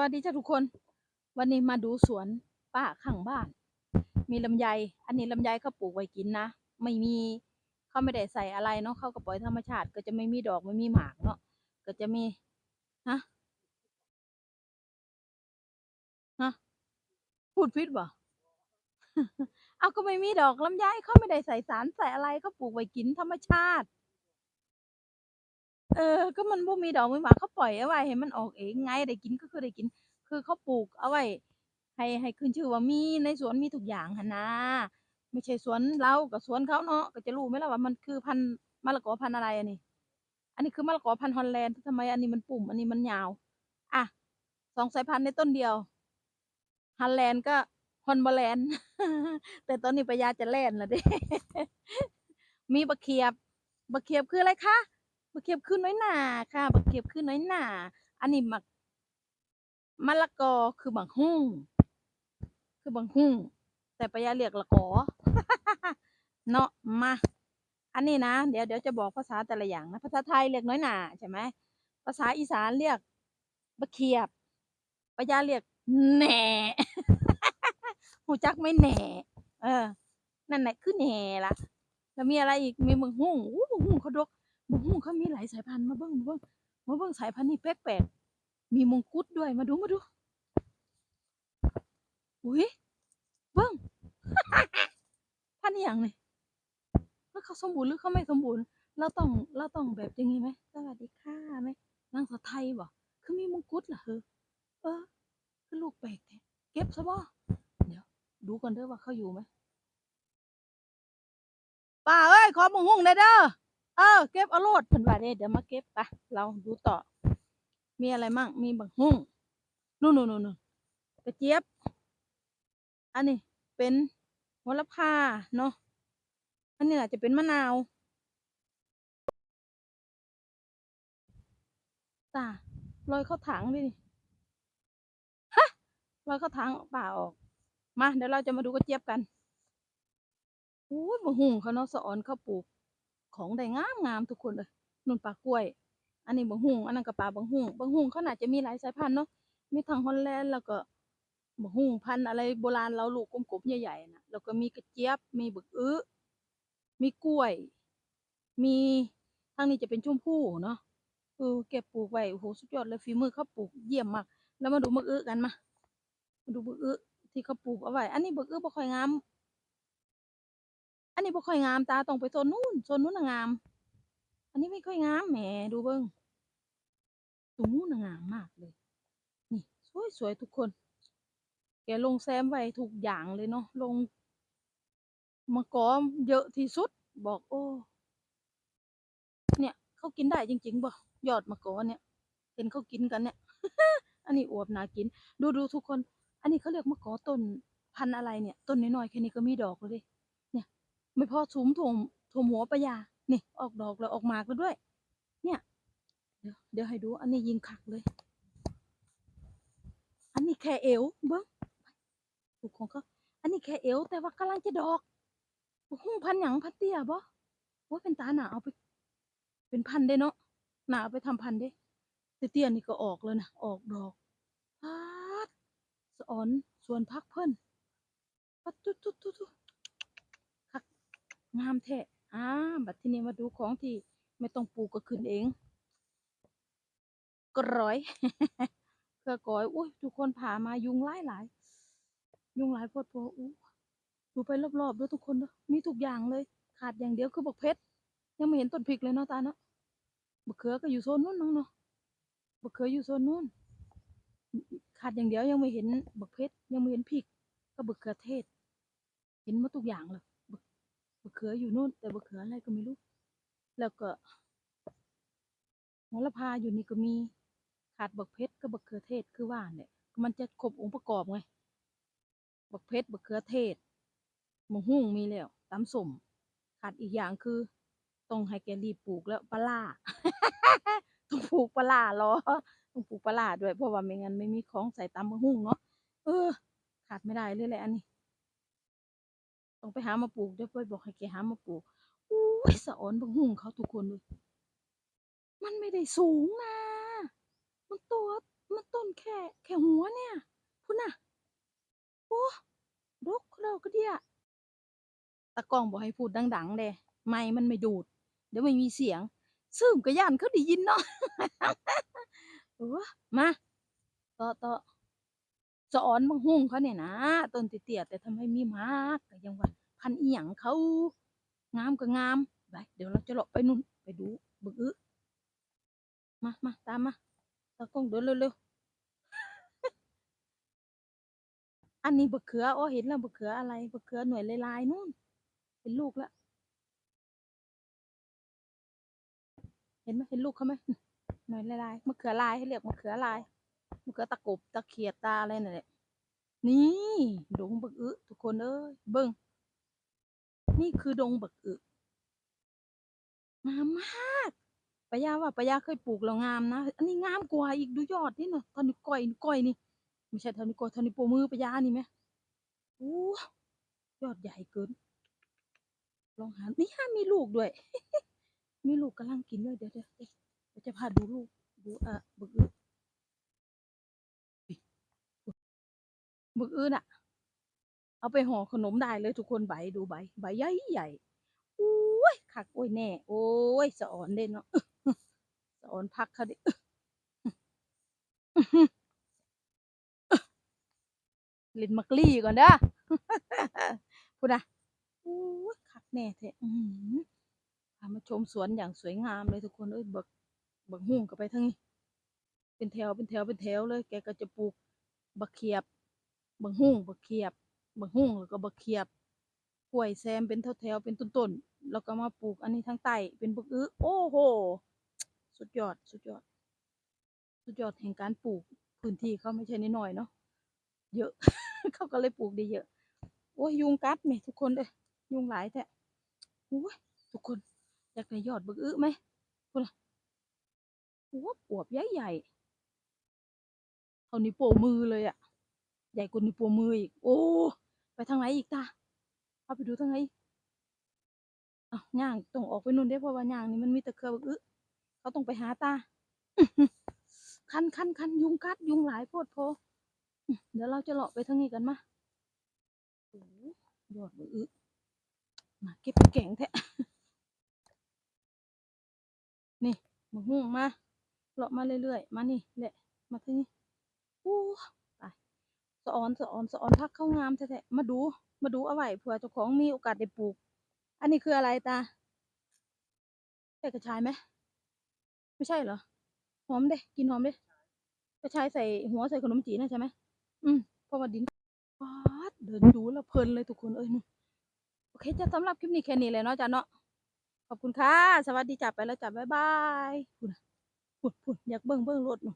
วัสดีจ้าทุกคน วันนี้มาดูสวนป้าข้างบ้าน มีลำไย อันนี้ลำไยเขาปลูกไว้กินนะ ไม่มีเขาไม่ได้ใส่อะไรเนาะเขาก็ปล่อยธรรมชาติ ก็จะไม่มีดอกไม่มีหมากเนาะก็จะมีฮะฮะพูดพิษบ่เอาก็ไม่มีดอกลำไยเขาไม่ได้ใส่สารใส่อะไรเขาปลูกไว้กินธรรมชาติ เออ ก็มันบ่มีดอกมีหมาเขาปล่อยเอาไว้ให้มันออกเองไง ได้กินก็คือได้กิน คือเขาปลูกเอาไว้ ให้ ให้ขึ้นชื่อว่ามี ในสวนมีทุกอย่างหั่นนะ ไม่ใช่สวนเรากับสวนเขาเนาะ ก็จะรู้ไหมล่ะว่ามันคือพันธุ์มะละกอพันธุ์อะไรอันนี้อันนี้คือมะละกอพันธุ์ฮอลแลนด์ ทำไมอันนี้มันปุ่ม อันนี้มันยาว อะ สองสายพันธุ์ในต้นเดียว ฮอลแลนด์ก็ฮอนบอแลนด์ แต่ตอนนี้ปายาจะแล่นแล้วเด้ มีบักเขียบบักเขียบคืออะไรคะ บักเขียบคือน้อยหนาค่ะบักเขียบคือน้อยหนา อันนี้มักมะละกอคือบักฮุ่งคือบักฮุ่งแต่ปายาเรียกละกอเนาะมา อันนี้นะ เดี๋ยวเดี๋ยวจะบอกภาษาแต่ละอย่างนะ ภาษาไทยเรียกน้อยหนาใช่ไหมภาษาอีสานเรียกบักเขียบปายาเรียกแหน่หูจักไม่แหน่เออ นั่นแหละคือแหน่ละแล้วมีอะไรอีกมีบักฮุ่งอู้บักฮุ่งเขาดก บุ้งเขามีหลายสายพันธุ์มาเบิ้งมาเบิ้งมาเบิ้งสายพันธุ์นี้แปลกๆมีมงกุฎด้วยมาดูมาดูอุ้ยเบิ้งพันธุ์อย่างนี่แล้วเขาสมบูรณ์หรือเขาไม่สมบูรณ์เราต้องเราต้องแบบอย่างงี้ไหมสวัสดีค่ะไหมนางสาวไทยบ่คือมีมงกุฎเหรอเฮอเออคือลูกแปลกแท้เก็บซะบ่เดี๋ยว ดูก่อนเด้อว่าเขาอยู่ไหมป้าเอ้ยขอมงหุ่งได้เด้อ เออเก็บเอาโลดเพิ่นว่าเด้เดี๋ยวมาเก็บไปเราดูต่อ มีอะไรมั่งมีบักหุ่งนู่นนู่นนู่นกระเจี๊ยบ อันนี้เป็นโหระพาเนาะอันนี้อาจจะเป็นมะนาวตาลอยเข้าถังดิฮะลอยเข้าถังป่าออก มาเดี๋ยวเราจะมาดูกระเจี๊ยบกันอู้ยบะหุ่งเขาเนาะสอนเขาปลูก ของได้งามงามทุกคนเลยนุ่นปลากล้วย อันนี้บะหุ่งอันนั้นก็ปลาบะหุ่งบะหุ่งเขาน่าจะมีหลายสายพันธุ์เนาะมีทางฮอลแลนด์แล้วก็บะหุ่งพันธุ์อะไรโบราณเราลูกกลมๆใหญ่ๆนะแล้วก็มีกระเจี๊ยบมีบึกอื้อมีกล้วย มีทางนี้จะเป็นชุ่มพู่เนาะเออเก็บปลูกไว้โอ้โหสุดยอดเลยฝีมือเขาปลูกเยี่ยมมากแล้วมาดูมะอื้อกันมามาดูมะอื้อที่เขาปลูกเอาไว้ อันนี้มะอื้อบ่ค่อยงาม อันนี้บ่ค่อยงามตาต้องไปโซนนู้นโซนนู้นน่ะงาม อันนี้ไม่ค่อยงามแหมดูเบิ่งตรงนู้นน่ะงามมากเลย นี่สวยๆทุกคน แกลงแซมไว้ทุกอย่างเลยเนาะลงมะกอเยอะที่สุด บอกโอ้ เนี่ยเขากินได้จริงๆบ่ยอดมะกอเนี่ย เห็นเขากินกันเนี่ย อันนี้อวบน่ากิน ดูดูทุกคน อันนี้เขาเรียกมะกอต้นพันอะไรเนี่ย ต้นน้อยๆแค่นี้ก็มีดอกแล้วดิเนี่ย ไม่พอสูงถ่มถ่มหัวปะยานี่ออกดอกแล้วออกหมากแล้วด้วย เนี่ย เดี๋ยวเดี๋ยวให้ดู อันนี้ยิงคักเลย อันนี้แค่เอวเบิ้งถูกของเขาอันนี้แค่เอวแต่ว่ากำลังจะดอกหุ้งพันหยังพันเตี้ยบ่ว่าเป็นตาหนาเอาไป เป็นพันได้เนาะหนาเอาไปทำพันได้เตี้ยนี่ก็ออกเลยนะออกดอกพาดสอนสวนพักเพิ่นปัดตุ๊ดตุ๊ดตุ๊ดตุ๊ามแท้อ่าบัดทีนี้มาดูของที่ไม่ต้องปลูกก็ขึ้นเองกร้อยเพื่อกอยอุ้ยทุกคนผ่ามายุงหลายหลายยุงหลายพดพอู้ดูไปรอบๆด้วยทุกคนเด้อมีทุกอย่างเลย ขาดอย่างเดียวคือบักเพชรยังไม่เห็นต้นพริกเลยเนาะตาเนาะบักเขือก็อยู่โซนนู้นน้องเนาะบักเขืออยู่โซนนู้นขาดอย่างเดียวยังไม่เห็นบักเพชรยังไม่เห็นพริกก็บักเขือเทศ เห็นมาทุกอย่างเลย ขืออยู่นู่น แต่บักเขืออะไรก็ไม่รู้ แล้วก็โหระพาอยู่นี่ก็มีขาดบักเพชรกับบักเขือเทศคือว่าเนี่ยมันจะครบองค์ประกอบไงบักเพชรบักเขือเทศมะฮุ่งมีแล้วตำสมขาดอีกอย่างคือต้องให้แกรีบปลูกแล้วปลาต้องปลูกปลาร้อต้องปลูกปลาร้าด้วยเพราะว่าไม่งั้นไม่มีของใส่ตำมะฮุ่งเนาะเออขาดไม่ได้เลยแหละอันนี้ ต้องไปหามาปลูกเดี๋ยวไปบอกให้แกหามาปลูกอุ้ยสะออนบักฮุ่งเขาทุกคนเลยมันไม่ได้สูงนะ มันตัวมันต้นแค่แค่หัวเนี่ยพุ่นน่ะโอ้ดกเราก็เดียตะกองบอกให้พูดดังๆเด้ไม่มันไม่ดูด เดี๋ยวไม่มีเสียง ซึ่งก็ย่านเขาได้ยินเนาะเออมาต่อต่อ สอนบังหุ่งเขาเนี่ยนะต้นเตี้ยแต่ทำให้มีมากก็ยังว่าพันอีหยังเขางามก็งามไปเดี๋ยวเราจะเลาะไปนู่นไปดูบึกอึมามาตามมาตากล้องเดินเร็วๆอันนี้บะเขืออ๋อเห็นแล้วบะเขืออะไรบะเขือหน่วยลายๆนู่นเป็นลูกแล้วเห็นไหมเห็นลูกเขาไหมหน่วยลายๆมะเขือลายให้เรียกมะเขือลาย มะเขือตะกบตะเขียดตาอะไรนั่นแหละนี่ดงบักอึทุกคนเอ้ยเบิ่งนี่คือดงบักอึงามมากปะยาว่าปะยาเคยปลูกแล้วงามนะ อันนี้งามกว่าอีกดูยอดนี่เนาะเท่านี้วก้อยก้อยนี่ไม่ใช่ท่านี้ก้อยท่านี้ปรมือปะยานี่ไหมโอ้ยอดใหญ่เกิน ลองหานี่ฮะมีลูกด้วย มีลูกกำลังกินเลยเดี๋ยวเดี๋ยวเดี๋ยวเดี๋ยวจะพาดูลูกดูอะบึกอื้ อบึกอื้อน่ะเอาไปห่อขนมได้เลยทุกคนใบดูใบใบใหญ่ใหญ่โอ้ยคักโอ้ยแน่ โอ้ยสะอ่อนเด่นเนาะสะอ่อนพักเขาดิลินมักลี่ก่อนเด้อพูดนะโอ้ยคักแน่แท้มาชมสวนอย่างสวยงามเลยทุกคนเอ้ยเบิกเบิกหุ่งกันไปทั้งนี้ เป็นแถวเป็นแถวเป็นแถวเลย แกก็จะปลูกบักเขียบ บักหุ่งบักเขียบบักหุ่งแล้วก็บักเขียบกล้วยแซมเป็นแถวแถวเป็นต้นๆแล้วก็มาปลูกอันนี้ทางใต้เป็นบักอื้อโอ้โห สุดยอดสุดยอด สุดยอดแห่งการปลูกพื้นที่เขาไม่ใช่น้อยๆเนาะเยอะเขาก็เลยปลูกได้เยอะโอ้ยยุงกัดไหมทุกคนเลยยุงหลายแท้โอ้ยทุกคนอยากได้ยอดบักอื้อไหมพูดนะอวบอวบใหญ่ใหญ่ๆเท่านิ้โปมือเลยอะ ใหญ่กว่านิ้วโป้งมืออีก โอ้ ไปทางไหนอีกตาเอาไปดูทางไหนอีกอะย่างต้องออกไปนู่นได้เพราะว่าย่างนี่มันมีตะเครือบักอื้อเขาต้องไปหาตาคันคันคันยุงกัดยุงหลายโพดโพเดี๋ยวเราจะเลาะไปทางนี้กันมาโอ้ยอดบักอื้อมาเก็บแกงแท้นี่มาหุ่งมาเลาะมาเรื่อยๆ มานี่แหละ มาที่นี่โอ้ สะออนสะออนสะออนพักเข้างามแท้ๆมาดูมาดูเอาไว้เผื่อเจ้าของมีโอกาสได้ปลูก อันนี้คืออะไรตาใช่กระชายไหมไม่ใช่เหรอหอมเด้กินหอมเด้กระชายใส่หัวใส่ขนมจีนนะใช่ไหมอืมพราว่าดินป๊าดเดินดูแล้วเพลินเลยทุกคนเอ้ยนู่นโอเคจ้ะสำหรับคลิปนี้แค่นี้เลยเนาะจ้ะเนาะขอบคุณค่ะ สวัสดีจ้ะไปแล้วจ้ะบ๊ายบายพุ่นพุ่นพุ่นอยากเบิ่งเบิ่งรถหนู